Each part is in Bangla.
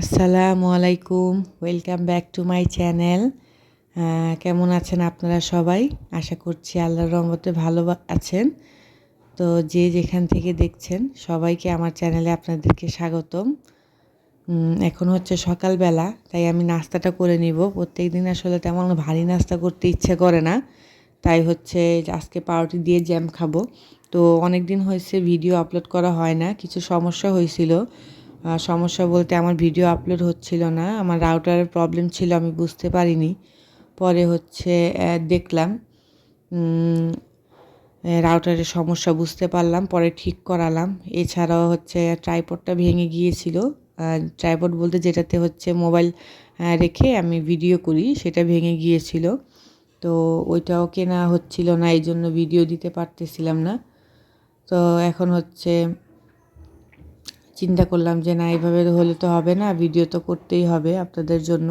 আসসালামু আলাইকুম welcome back to my channel কেমন আছেন আপনারা সবাই? আশা করছি আল্লাহর রহমতে ভালো আছেন। তো যে যেখান থেকে দেখছেন, সবাইকে আমার চ্যানেলে আপনাদেরকে স্বাগতম। এখন হচ্ছে সকালবেলা, তাই আমি নাস্তাটা করে নিব। প্রত্যেক দিন আসলে তেমন ভারী নাস্তা করতে ইচ্ছে করে না। তাই হচ্ছে আজকে পাউরুটি দিয়ে জ্যাম খাব। তো অনেক দিন হয়েছে ভিডিও আপলোড করা হয় না, কিছু সমস্যা হয়েছিল। সমস্যা বলতে আমার ভিডিও আপলোড হচ্ছিল না, আমার রাউটারের প্রবলেম ছিল, আমি বুঝতে পারিনি। পরে হচ্ছে দেখলাম রাউটারের সমস্যা বুঝতে পারলাম, পরে ঠিক করালাম। এছাড়াও হচ্ছে ট্রাইপডটা ভেঙে গিয়েছিল। ট্রাইপড বলতে যেটাতে হচ্ছে মোবাইল রেখে আমি ভিডিও করি, সেটা ভেঙে গিয়েছিল। তো ওইটাও কেনা হচ্ছিল না এই জন্য ভিডিও দিতে পারতেছিলাম না। তো এখন হচ্ছে চিন্তা করলাম যে না এইভাবে হলে তো হবে না ভিডিও তো করতেই হবে আপনাদের জন্য।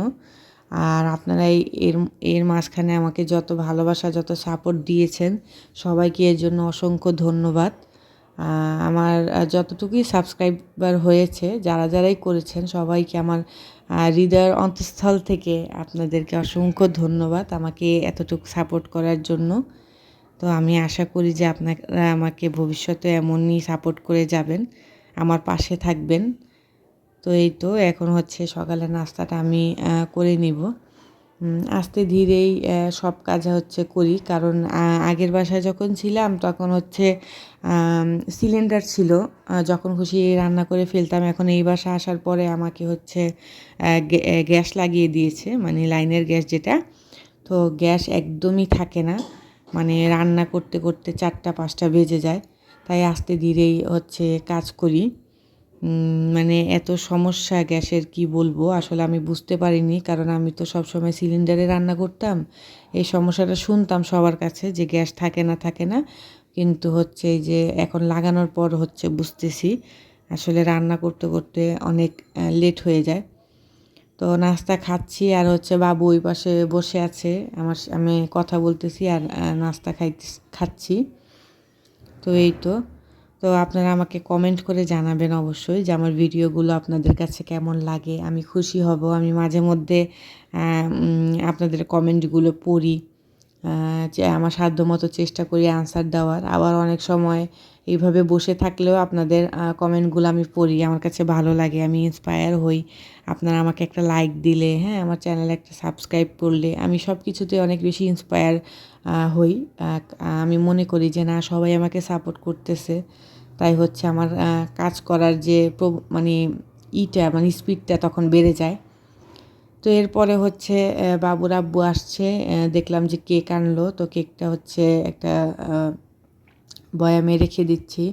আর আপনারা এই, এর এর মাঝখানে আমাকে যত ভালোবাসা, যত সাপোর্ট দিয়েছেন, সবাইকে এর জন্য অসংখ্য ধন্যবাদ। আমার যতটুকুই সাবস্ক্রাইবার হয়েছে, যারা যারাই করেছেন, সবাইকে আমার হৃদয়ের অন্তঃস্থল থেকে আপনাদেরকে অসংখ্য ধন্যবাদ আমাকে এতটুকু সাপোর্ট করার জন্য। তো আমি আশা করি যে আপনারা আমাকে ভবিষ্যতে এমনই সাপোর্ট করে যাবেন। আমার পাশে থাকবেন। তো এই তো এখন হচ্ছে সকালে নাস্তাটা আমি করে নিব। আস্তে ধীরেই সব কাজ হচ্ছে করি। কারণ আগের বাসায় যখন ছিলাম তখন হচ্ছে সিলিন্ডার ছিল। যখন খুশি রান্না করে ফেলতাম। এখন এই বাসা আসার পরে আমাকে হচ্ছে গ্যাস লাগিয়ে দিয়েছে। মানে লাইনের গ্যাস যেটা। তো গ্যাস একদমই থাকে না। মানে রান্না করতে করতে চারটা, পাঁচটা বেজে যায়। তাই আস্তে ধীরেই হচ্ছে কাজ করি। মানে এত সমস্যা গ্যাসের কি বলব? আসলে আমি বুঝতে পারিনি, কারণ আমি তো সবসময় সিলিন্ডারে রান্না করতাম। এই সমস্যাটা শুনতাম সবার কাছে যে গ্যাস থাকে না থাকে না। কিন্তু হচ্ছে যে এখন লাগানোর পর হচ্ছে বুঝতেছি, আসলে রান্না করতে করতে অনেক লেট হয়ে যায়। তো নাস্তা খাচ্ছি আর হচ্ছে বাবু ওই পাশে বসে আছে। আমার আমি কথা বলতেছি আর নাস্তা খাইতে খাচ্ছি। তো এই তো। তো আপনারা আমাকে কমেন্ট করে জানাবেন অবশ্যই যে আমার ভিডিওগুলো আপনাদের কাছে কেমন লাগে, আমি খুশি হব, আমি মাঝে মধ্যে আপনাদের কমেন্টগুলো পড়ি যে আমার সাধ্যমতো চেষ্টা করি আনসার দেওয়ার। আবার অনেক সময় এইভাবে বসে থাকলেও আপনাদের কমেন্টগুলো আমি পড়ি। আমার কাছে ভালো লাগে, আমি ইন্সপায়ার হই। আপনারা আমাকে একটা লাইক দিলে হ্যাঁ আমার চ্যানেলে একটা সাবস্ক্রাইব করলে আমি সব কিছুতে অনেক বেশি ইন্সপায়ার হই। আমি মনে করি যে, না, সবাই আমাকে সাপোর্ট করতেছে। তাই হচ্ছে আমার কাজ করার যে মানে ইটা মানে স্পিডটা তখন বেড়ে যায়। তো এরপরে হচ্ছে বাবুর আব্বু আসছে দেখলাম যে কেক আনলো। তো কেকটা হচ্ছে একটা বয়ামে রেখে দিচ্ছি।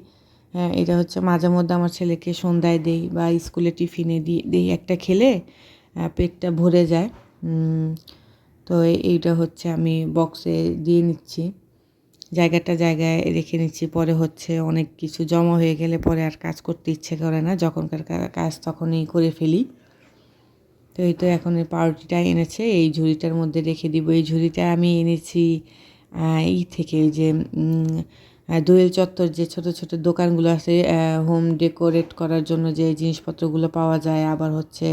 হ্যাঁ এটা হচ্ছে মাঝে মধ্যে আমার ছেলেকে সন্ধ্যায় দেই বা স্কুলে টিফিনে দিই দিই একটা খেলে পেটটা ভরে যায়। তো এইটা হচ্ছে আমি বক্সে দিয়ে নিচ্ছি। জায়গাটা জায়গায় রেখে নিচ্ছি। পরে হচ্ছে অনেক কিছু জমা হয়ে গেলে পরে আর কাজ করতে ইচ্ছে করে না। যখনকার কাজ তখনই করে ফেলি। তো এই তো এখন এই পাউরুটিটা এনেছে। এই ঝুড়িটার মধ্যে রেখে দিব। এই ঝুড়িটা আমি এনেছি ই থেকে যে দোয়েল চত্বর যে ছোট ছোট দোকানগুলো আছে হোম ডেকোরেট করার জন্য যে জিনিসপত্রগুলো পাওয়া যায়, আবার হচ্ছে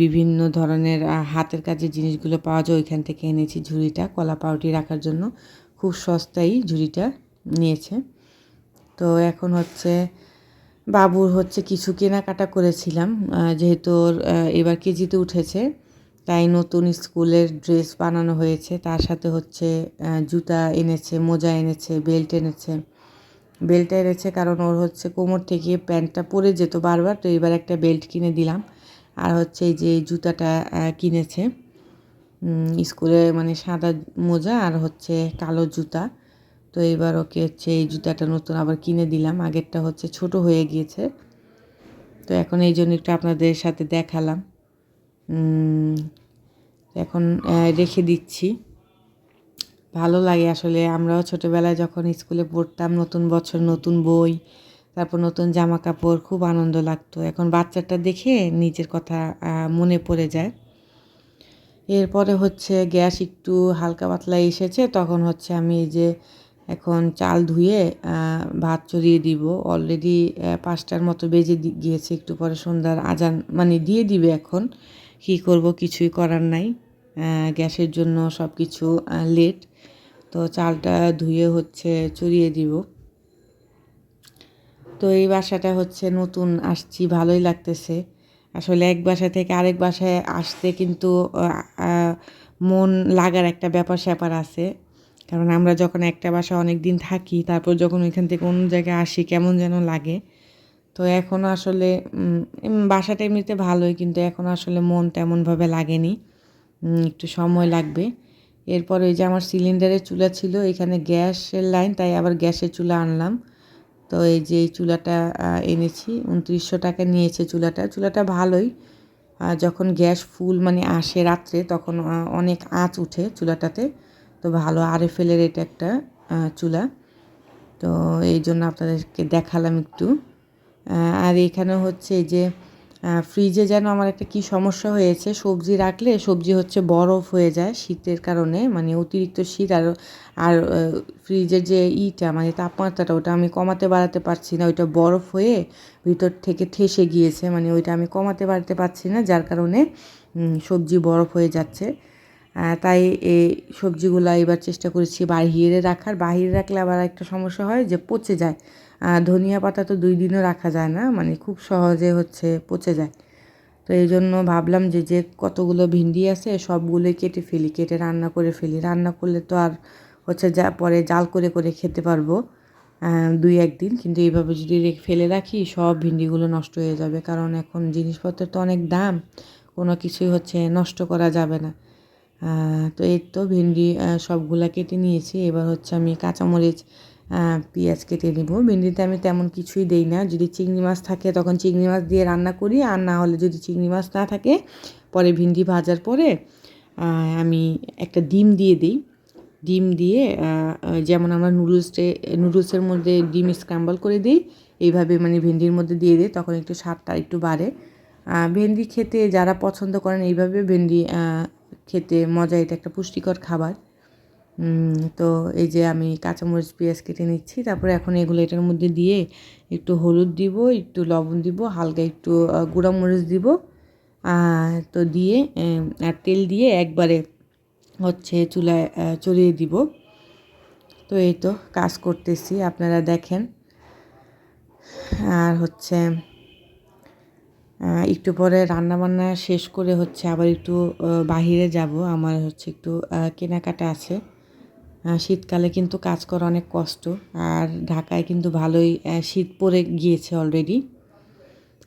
বিভিন্ন ধরনের হাতের কাজের জিনিসগুলো পাওয়া যায়, ওইখান থেকে এনেছি ঝুড়িটা, কলা পাউটি রাখার জন্য। খুব সস্তায় ঝুড়িটা নিয়েছে। তো এখন হচ্ছে, বাবুর হচ্ছে কিছু কেনাকাটা করেছিলাম যেহেতু এবার কেজিতে উঠেছে। তাই নতুন স্কুলের ড্রেস বানানো হয়েছে। তার সাথে হচ্ছে জুতা এনেছে, মোজা এনেছে, বেল্ট এনেছে। বেল্ট এনেছে কারণ ওর হচ্ছে কোমর থেকে প্যান্টটা পরে যেত বারবার, তো এবার একটা বেল্ট কিনে দিলাম। আর হচ্ছে এই যে জুতাটা কিনেছে স্কুলে মানে সাদা মোজা আর হচ্ছে কালো জুতা। তো এবার ওকে হচ্ছে এই জুতাটা নতুন আবার কিনে দিলাম। আগেরটা হচ্ছে ছোট হয়ে গিয়েছে। তো এখন এই জন্য একটু আপনাদের সাথে দেখালাম। এখন রেখে দিচ্ছি। ভালো লাগে আসলে। আমরাও ছোটোবেলায় যখন স্কুলে পড়তাম, নতুন বছর, নতুন বই, তারপর নতুন জামা কাপড় খুব আনন্দ লাগতো। এখন বাচ্চাটা দেখে নিজের কথা মনে পড়ে যায়। এরপরে হচ্ছে গ্যাস একটু হালকা পাতলা এসেছে, তখন হচ্ছে আমি এই যে এখন চাল ধুয়ে ভাত চড়িয়ে দিব। অলরেডি পাঁচটার মতো বেজে গিয়েছে। একটু পরে সন্ধ্যার আজান মানে দিয়ে দিবে এখন। কী করব কিছুই করার নাই। গ্যাসের জন্য সব কিছু লেট তো চালটা ধুয়ে হচ্ছে চড়িয়ে দিব। তো এই বাসাটা হচ্ছে নতুন, আসছি, ভালোই লাগতেছে। আসলে এক বাসা থেকে আরেক বাসায় আসতে কিন্তু মন লাগার একটা ব্যাপার, স্যাপার আছে। কারণ আমরা যখন একটা বাসা অনেক দিন থাকি, তারপর যখন ওইখান থেকে অন্য জায়গায় আসি, কেমন যেন লাগে। তো এখন আসলে বাসাটা এমনিতে ভালোই, কিন্তু এখন আসলে মন তেমনভাবে লাগেনি। একটু সময় লাগবে। এরপর ওই যে আমার সিলিন্ডারের চুলা ছিল, এখানে গ্যাসের লাইন, তাই আবার গ্যাসের চুলা আনলাম। তো এই যে এই চুলাটা এনেছি, উনত্রিশশো টাকা নিয়েছে চুলাটা। চুলাটা ভালোই। আর যখন গ্যাস ফুল মানে আসে রাত্রে, তখন অনেক আঁচ উঠে চুলাটাতে। তো ভালো আরএফএলের এটা একটা চুলা। তো এই জন্য আপনাদেরকে দেখালাম একটু। আর এখানে হচ্ছে যে ফ্রিজে যেন আমার একটা কি সমস্যা হয়েছে, সবজি রাখলে সবজি হচ্ছে বরফ হয়ে যায় শীতের কারণে মানে অতিরিক্ত শীত আর আর ফ্রিজের যে ইটা মানে তাপমাত্রাটা, ওটা আমি কমাতে বাড়াতে পারছি না, ওইটা বরফ হয়ে ভিতর থেকে ঠেসে গিয়েছে মানে ওইটা আমি কমাতে বাড়াতে পারছি না, যার কারণে সবজি বরফ হয়ে যাচ্ছে। তাই এই সবজিগুলো এবার চেষ্টা করেছি বাহিরে রাখার, বাহিরে রাখলে আবার একটা সমস্যা হয় যে পচে যায়। ধনিয়া পাতা তো দুই দিনও রাখা যায় না মানে খুব সহজে হচ্ছে পচে যায়। তো এই জন্য ভাবলাম যে যে কতগুলো ভিন্ডি আছে সবগুলোই কেটে ফেলি, কেটে রান্না করে ফেলি। রান্না করলে তো আর হচ্ছে যা, পরে জাল করে করে খেতে পারব দুই একদিন কিন্তু এইভাবে যদি ফেলে রাখি, সব ভিন্ডিগুলো নষ্ট হয়ে যাবে। কারণ এখন জিনিসপত্রের তো অনেক দাম, কোনো কিছুই হচ্ছে নষ্ট করা যাবে না। তো এই তো ভেন্ডি সবগুলা কেটে নিয়েছি। এবার হচ্ছে আমি কাঁচামরিচ পেঁয়াজ কেটে নিব। ভেন্ডিতে আমি তেমন কিছুই দেই না। যদি চিংড়ি মাছ থাকে তখন চিংড়ি মাছ দিয়ে রান্না করি। আর না হলে যদি চিংড়ি মাছ না থাকে, পরে ভিন্ডি ভাজার পরে আমি একটা ডিম দিয়ে দিই। ডিম দিয়ে যেমন আমরা নুডলসে নুডলসের মধ্যে ডিম স্ক্রাম্বল করে দিই, এইভাবে মানে ভেন্ডির মধ্যে দিয়ে দিই, তখন একটু স্বাদটা একটু বাড়ে। ভেন্ডি খেতে যারা পছন্দ করেন, এইভাবে ভেন্ডি খেতে মজা, এটা একটা পুষ্টিকর খাবার। তো এই যে আমি কাঁচামরিচ, পেঁয়াজ কেটে নিচ্ছি, তারপরে এখন এগুলো এটার মধ্যে দিয়ে একটু হলুদ দিব, একটু লবণ দিব, হালকা একটু গুঁড়া মরিচ দিব তো দিয়ে আর তেল দিয়ে একবারে হচ্ছে চুলায় চড়িয়ে দিব। তো এই তো কাজ করতেছি, আপনারা দেখেন। আর হচ্ছে একটু পরে রান্না বান্না শেষ করে হচ্ছে আবার একটু বাহিরে যাব, আমার হচ্ছে একটু কেনাকাটা আছে। শীতকালে কিন্তু কাজ করা অনেক কষ্ট। আর ঢাকায় কিন্তু ভালোই শীত পড়ে গিয়েছে অলরেডি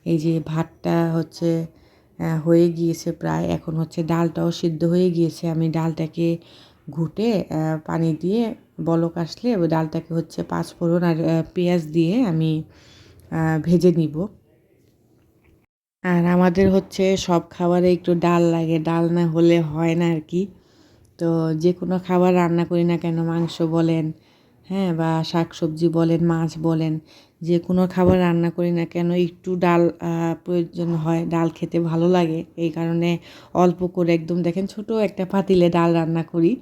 এই যে ভাতটা হচ্ছে হয়ে গিয়েছে প্রায়। এখন হচ্ছে ডালটাও সিদ্ধ হয়ে গিয়েছে। আমি ডালটাকে ঘুটে পানি দিয়ে বলক আসলে ডালটাকে হচ্ছে পাঁচ ফোড়ন আর পেঁয়াজ দিয়ে আমি ভেজে নিব। আর আমাদের হচ্ছে সব খাবারে একটু ডাল লাগে। ডাল না হলে হয় না আর কি। তো যে কোনো খাবার রান্না করি না কেন, মাংস বলেন হ্যাঁ বা শাক সবজি বলেন, মাছ বলেন, যে কোনো খাবার রান্না করি না কেন, একটু ডাল প্রয়োজন হয়, ডাল খেতে ভালো লাগে, এই কারণে অল্প করে একদম, দেখেন ছোট একটা পাতিলে ডাল রান্না করি।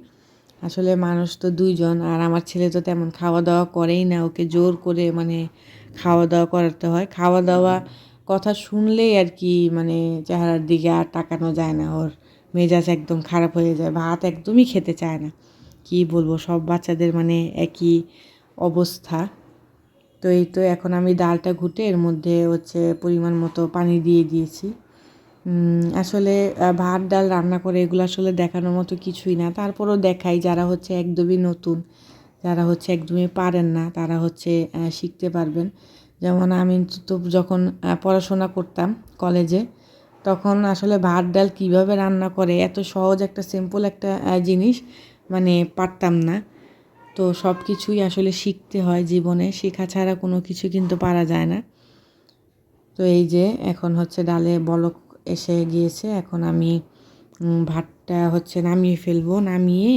আসলে মানুষ তো দুইজন, আর আমার ছেলে তো তেমন খাওয়া দাওয়া করেই না, ওকে জোর করে মানে খাওয়া দাওয়া করাতে হয়। খাওয়া দাওয়া কথা শুনলেই আর কি মানে চেহারার দিকে আর তাকানো যায় না ওর। মেজাজ একদম খারাপ হয়ে যায় ভাত একদমই খেতে চায় না। কি বলব? সব বাচ্চাদের মানে একই অবস্থা। তো এই তো এখন আমি ডালটা ঘুটে এর মধ্যে হচ্ছে পরিমাণ মতো পানি দিয়ে দিয়েছি। আসলে ভাত, ডাল রান্না করে এগুলো আসলে দেখানোর মতো কিছুই না। তারপরও দেখাই যারা হচ্ছে একদমই নতুন, যারা হচ্ছে একদমই পারেন না, তারা হচ্ছে শিখতে পারবেন। যেমন আমি তো যখন পড়াশোনা করতাম কলেজে তখন আসলে ভাত ডাল কীভাবে রান্না করে, এত সহজ একটা সিম্পল একটা জিনিস মানে পারতাম না। তো সব কিছুই আসলে শিখতে হয় জীবনে, শেখা ছাড়া কোনো কিছু কিন্তু পারা যায় না। তো এই যে এখন হচ্ছে ডালে বলক এসে গিয়েছে, এখন আমি ভাতটা হচ্ছে নামিয়ে ফেলব। নামিয়ে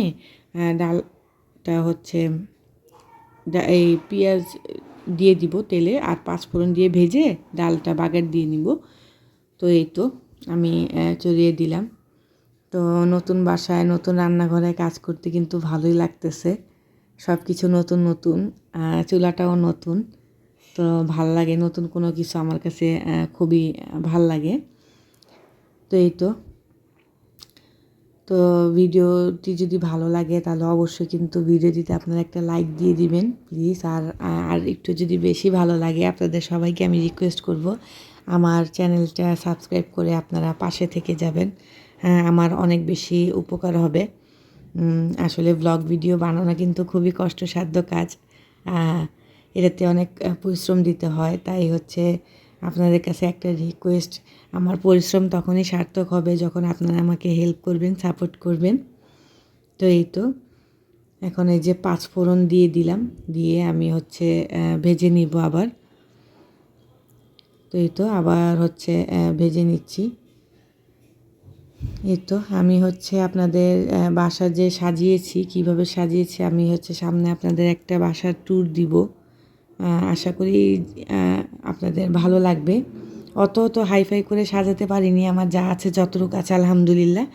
ডালটা হচ্ছে এই পেঁয়াজ দিয়ে দিব তেলে, আর পাঁচফোড়ন দিয়ে ভেজে ডালটা বাগার দিয়ে নিব। তো এই তো আমি চড়িয়ে দিলাম। তো নতুন বাসায়, নতুন রান্নাঘরে কাজ করতে কিন্তু ভালোই লাগতেছে। সব কিছু নতুন নতুন চুলাটাও নতুন। তো ভালো লাগে, নতুন কোনো কিছু আমার কাছে খুবই ভালো লাগে। তো এই তো। তো ভিডিওটি যদি ভালো লাগে তাহলে অবশ্যই কিন্তু ভিডিওটিতে আপনারা একটা লাইক দিয়ে দিবেন প্লিজ আর আর একটু যদি বেশি ভালো লাগে আপনাদের সবাইকে আমি রিকোয়েস্ট করব আমার চ্যানেলটা সাবস্ক্রাইব করে আপনারা পাশে থেকে যাবেন। হ্যাঁ, আমার অনেক বেশি উপকার হবে। আসলে ব্লগ ভিডিও বানানো কিন্তু খুবই কষ্টসাধ্য কাজ। এটাতে অনেক পরিশ্রম দিতে হয়। তাই হচ্ছে আপনাদের কাছে একটা রিকোয়েস্ট আমার পরিশ্রম তখনই সার্থক হবে যখন আপনারা আমাকে হেল্প করবেন সাপোর্ট করবেন। তো এই তো। এখন এই যে পাঁচ ফোড়ন দিয়ে দিলাম দিয়ে আমি হচ্ছে ভেজে নিব আবার। তো এই তো আবার হচ্ছে ভেজে নিচ্ছি। এই তো আমি হচ্ছে আপনাদের বাসা যে সাজিয়েছি, কীভাবে সাজিয়েছি, আমি হচ্ছে সামনে আপনাদের একটা বাসার ট্যুর দিব। আশা করি আপনাদের ভালো লাগবে। অত অত হাইফাই করে সাজাতে পারিনি, আমার যা আছে যতটুকু আছে, আলহামদুলিল্লাহ।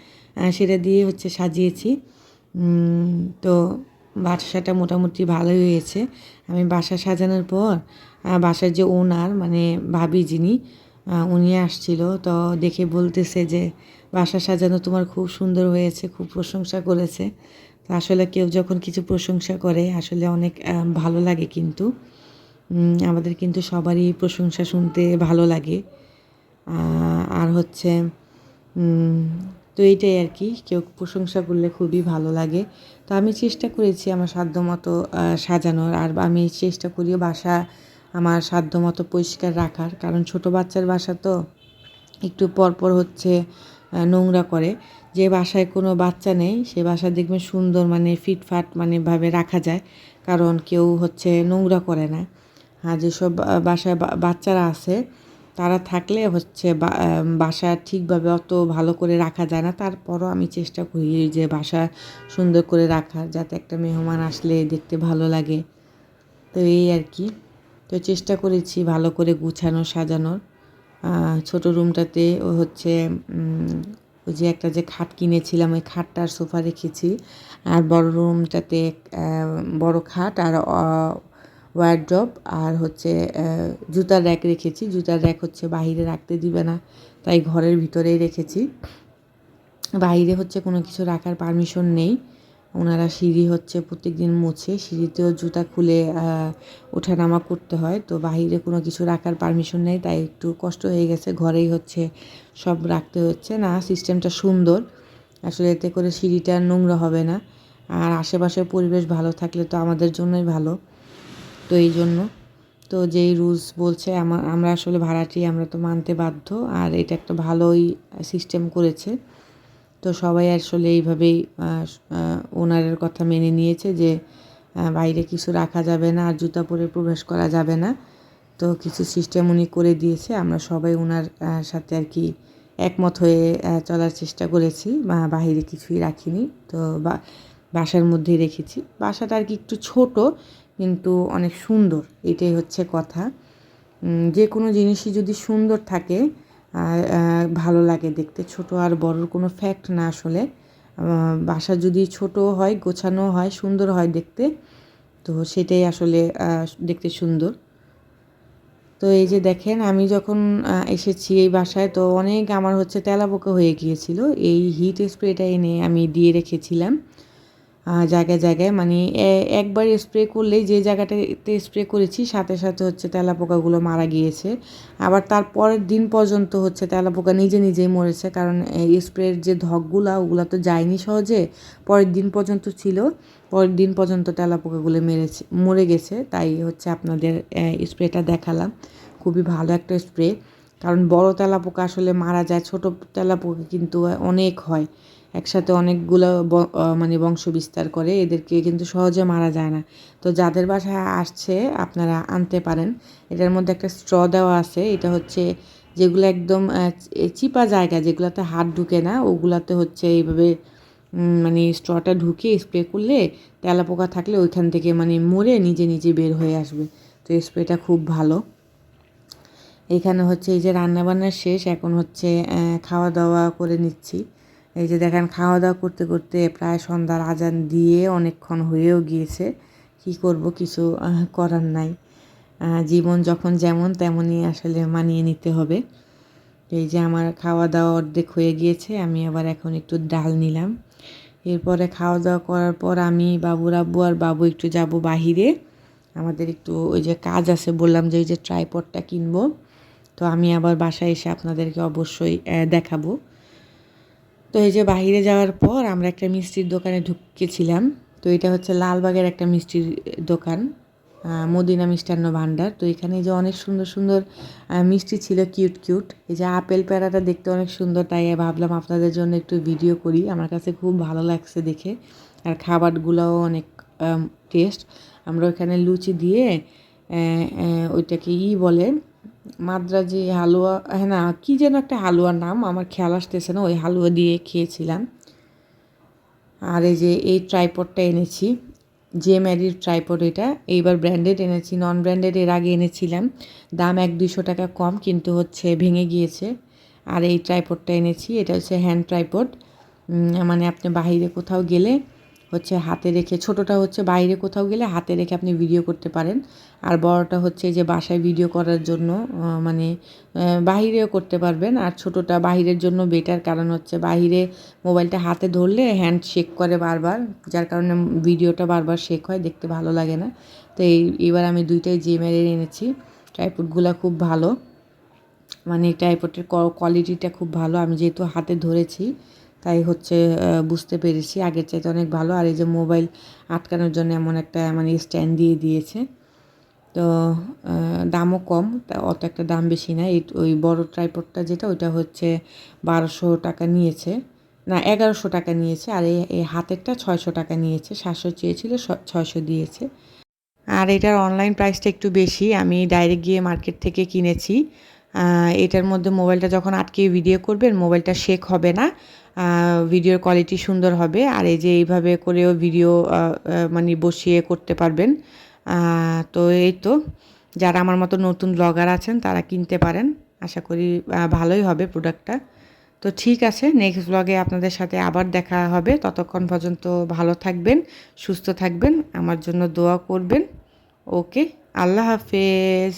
সেটা দিয়ে হচ্ছে সাজিয়েছি। তো বাসাটা মোটামুটি ভালোই হয়েছে। আমি বাসা সাজানোর পর বাসার যে ওনার মানে ভাবি যিনি উনি আসছিল তো দেখে বলতেছে যে, বাসা সাজানো তোমার খুব সুন্দর হয়েছে, খুব প্রশংসা করেছে। তো আসলে কেউ যখন কিছু প্রশংসা করে, আসলে অনেক ভালো লাগে কিন্তু। আমাদের কিন্তু সবারই প্রশংসা শুনতে ভালো লাগে। আর হচ্ছে তো এইটাই আর কি। কেউ প্রশংসা করলে খুবই ভালো লাগে। তো আমি চেষ্টা করেছি আমার সাধ্য মতো সাজানোর। আর আমি চেষ্টা করি বাসা আমার সাধ্য মতো পরিষ্কার রাখার। কারণ ছোট বাচ্চার বাসা তো একটু পরপর হচ্ছে নোংরা করে। যে বাসায় কোনো বাচ্চা নেই, সে বাসা দেখবেন সুন্দর মানে ফিটফাট মানে ভাবে রাখা যায়। কারণ কেউ হচ্ছে নোংরা করে না। আর যেসব বাসায় বাচ্চারা আছে তারা থাকলে হচ্ছে বাসা ঠিকভাবে অত ভালো করে রাখা যায় না। তারপরও আমি চেষ্টা করি যে বাসা সুন্দর করে রাখার যাতে একটা মেহমান আসলে দেখতে ভালো লাগে। তো এই আর কি। তো চেষ্টা করেছি ভালো করে গুছানো সাজানোর ছোট রুমটাতে ও হচ্ছে ওই যে একটা যে খাট কিনেছিলাম, ওই খাটটা আর সোফা রেখেছি। আর বড় রুমটাতে বড় খাট আর ওয়ারড্রপ আর হচ্ছে জুতার র্যাক রেখেছি। জুতার র্যাক হচ্ছে বাইরে রাখতে দিবে না তাই ঘরের ভিতরেই রেখেছি। বাইরে হচ্ছে কোনো কিছু রাখার পারমিশন নেই। ওনারা সিঁড়ি হচ্ছে প্রত্যেকদিন মুছে সিঁড়িতেও জুতা খুলে আহ, ওঠানামা করতে হয়। তো বাইরে কোনো কিছু রাখার পারমিশন নেই তাই একটু কষ্ট হয়ে গেছে। ঘরেই হচ্ছে সব রাখতে হচ্ছে। না সিস্টেমটা সুন্দর। আসলে এতে করে সিঁড়িটা নোংরা হবে না। আর আশেপাশের পরিবেশ ভালো থাকলে তো আমাদের জন্যই ভালো। তো এই জন্য। তো যেই রুলস বলছে, আমা, আমরা আসলে ভাড়াটি আমরা তো মানতে বাধ্য, আর এটা একটা ভালোই সিস্টেম করেছে। তো সবাই আসলে এইভাবেই ওনারের কথা মেনে নিয়েছে যে বাইরে কিছু রাখা যাবে না আর জুতা পরে প্রবেশ করা যাবে না। তো কিছু সিস্টেম উনি করে দিয়েছে, আমরা সবাই ওনার সাথে আর কি একমত হয়ে চলার চেষ্টা করেছি, বা বাইরে কিছুই রাখিনি। তো বাসার মধ্যেই রেখেছি। বাসাটা আর কি একটু ছোট কিন্তু অনেক সুন্দর, এটাই হচ্ছে কথা। যে কোনো জিনিসই যদি সুন্দর থাকে ভালো লাগে দেখতে। ছোট আর বড়র কোনো ফ্যাক্ট না আসলে। বাসা যদি ছোট হয়, গোছানো হয়, সুন্দর হয় দেখতে, তো সেটাই আসলে দেখতে সুন্দর। তো এই যে দেখেন, আমি যখন এসেছি এই বাসায়, তো অনেক আমার হচ্ছে তেলাপোকা হয়ে গিয়েছিল। এই হিট স্প্রেটা এনে আমি দিয়ে রেখেছিলাম। জায়গায় জায়গায়। মানে একবার স্প্রে করলেই যে জায়গাটাতে স্প্রে করেছি, সাথে সাথে হচ্ছে তেলাপোকাগুলো মারা গিয়েছে। আবার তার পরের দিন পর্যন্ত হচ্ছে তেলাপোকা নিজে নিজেই মরেছে, কারণ স্প্রের যে ধকগুলা ওগুলো তো যায়নি সহজে। পরের দিন পর্যন্ত ছিল, পরের দিন পর্যন্ত তেলাপোকাগুলো মেরেছে, মরে গেছে। তাই হচ্ছে আপনাদের স্প্রেটা দেখালাম। খুবই ভালো একটা স্প্রে কারণ বড় তেলাপোকা আসলে মারা যায়, ছোট তেলাপোকা কিন্তু অনেক হয়। একসাথে অনেকগুলো মানে বংশ বিস্তার করে এদেরকে কিন্তু সহজে মারা যায় না। তো যাদের বাসায় আসছে, আপনারা আনতে পারেন। এটার মধ্যে একটা স্ট্র দেওয়া আছে। এটা হচ্ছে যেগুলো একদম চিপা জায়গা, যেগুলোতে হাত ঢুকে না, ওগুলাতে হচ্ছে এইভাবে মানে স্ট্রটা ঢুকে স্প্রে করলে তেলাপোকা থাকলে ওইখান থেকে মানে মরে নিজে নিজে বের হয়ে আসবে। তো স্প্রেটা খুব ভালো। এখানে হচ্ছে এই যে রান্নাবান্না শেষ, এখন হচ্ছে খাওয়া দাওয়া করে নিচ্ছি। এই যে দেখেন খাওয়া দাওয়া করতে করতে প্রায় সন্ধ্যার আজান দিয়ে অনেকক্ষণ হয়েও গিয়েছে। কি করব, কিছু করার নাই। জীবন যখন যেমন তেমনই আসলে মানিয়ে নিতে হবে। এই যে আমার খাওয়া দাওয়া অর্ধেক হয়ে গিয়েছে, আমি আবার এখন একটু ডাল নিলাম। এরপরে খাওয়া দাওয়া করার পর আমি বাবুর আব্বু আর বাবু একটু যাব বাহিরে। আমাদের একটু ওই যে কাজ আছে, বললাম যে ওই যে ট্রাইপডটা কিনবো। তো আমি আবার বাসায় এসে আপনাদেরকে অবশ্যই দেখাবো। তো এই যে বাইরে যাওয়ার পর আমরা একটা মিষ্টির দোকানে ঢুকেছিলাম। তো এটা হচ্ছে লালবাগের একটা মিষ্টির দোকান মদিনা মিষ্টান্ন ভাণ্ডার তো এখানে যে অনেক সুন্দর সুন্দর মিষ্টি ছিল, কিউট কিউট। এই যে আপেল প্যারাটা দেখতে অনেক সুন্দর, তাই ভাবলাম আপনাদের জন্য একটু ভিডিও করি। আমার কাছে খুব ভালো লাগছে দেখে। আর খাবারগুলোও অনেক টেস্ট আমরা ওখানে লুচি দিয়ে ওইটাকে ই বলে মাদ্রাজি হালুয়া হ্যাঁ না, কী যেন একটা হালুয়ার নাম, আমার খেয়াল আসতেছে না, ওই হালুয়া দিয়ে খেয়েছিলাম। আর এই যে এই ট্রাইপডটা এনেছি জে ম্যারির ট্রাইপড এটা, এইবার ব্র্যান্ডেড এনেছি নন ব্র্যান্ডেড এর আগে এনেছিলাম। দাম এক দুশো টাকা কম, কিন্তু হচ্ছে ভেঙে গিয়েছে। আর এই ট্রাইপডটা এনেছি, এটা হচ্ছে হ্যান্ড ট্রাইপড মানে আপনি বাইরে কোথাও গেলে হচ্ছে হাতে রেখে, ছোটোটা হচ্ছে বাইরে কোথাও গেলে হাতে রেখে আপনি ভিডিও করতে পারেন। আর বড়টা হচ্ছে যে বাসায় ভিডিও করার জন্য মানে বাহিরেও করতে পারবেন। আর ছোটোটা বাহিরের জন্য বেটার কারণ হচ্ছে বাহিরে মোবাইলটা হাতে ধরলে হ্যান্ড শেক করে বারবার, যার কারণে ভিডিওটা বারবার শেক হয়, দেখতে ভালো লাগে না। তো এই, এবার আমি দুইটাই জে মেরে এনেছি। ট্রাইপুডগুলো খুব ভালো। মানে ট্রাইপডের কোয়ালিটিটা খুব ভালো। আমি যেহেতু হাতে ধরেছি তাই হচ্ছে বুঝতে পেরেছি। আগের চাইতে অনেক ভালো। আর এই যে মোবাইল আটকানোর জন্য এমন একটা মানে স্ট্যান্ড দিয়ে দিয়েছে। তো দামও কম। তা অত একটা দাম বেশি না। এই ওই বড় ট্রাইপডটা যেটা, ওইটা হচ্ছে বারোশো টাকা নিয়েছে। না, এগারোশো টাকা নিয়েছে। আর এই হাতেরটা ছয়শো টাকা নিয়েছে। সাতশো চেয়েছিল ছয়শো দিয়েছে। আর এটার অনলাইন প্রাইসটা একটু বেশি। আমি ডাইরেক্ট গিয়ে মার্কেট থেকে কিনেছি। এটার মধ্যে মোবাইলটা যখন আটকে ভিডিও করবেন, মোবাইলটা শেক হবে না। ভিডিওর কোয়ালিটি সুন্দর হবে। আর এই যে এইভাবে করেও ভিডিও মানে বসিয়ে করতে পারবেন। তো এই তো। যারা আমার মতো নতুন ব্লগার আছেন, তারা কিনতে পারেন। আশা করি ভালোই হবে প্রোডাক্টটা তো ঠিক আছে নেক্সট ব্লগে আপনাদের সাথে আবার দেখা হবে। ততক্ষণ পর্যন্ত ভালো থাকবেন, সুস্থ থাকবেন। আমার জন্য দোয়া করবেন। ওকে আল্লাহ হাফেজ।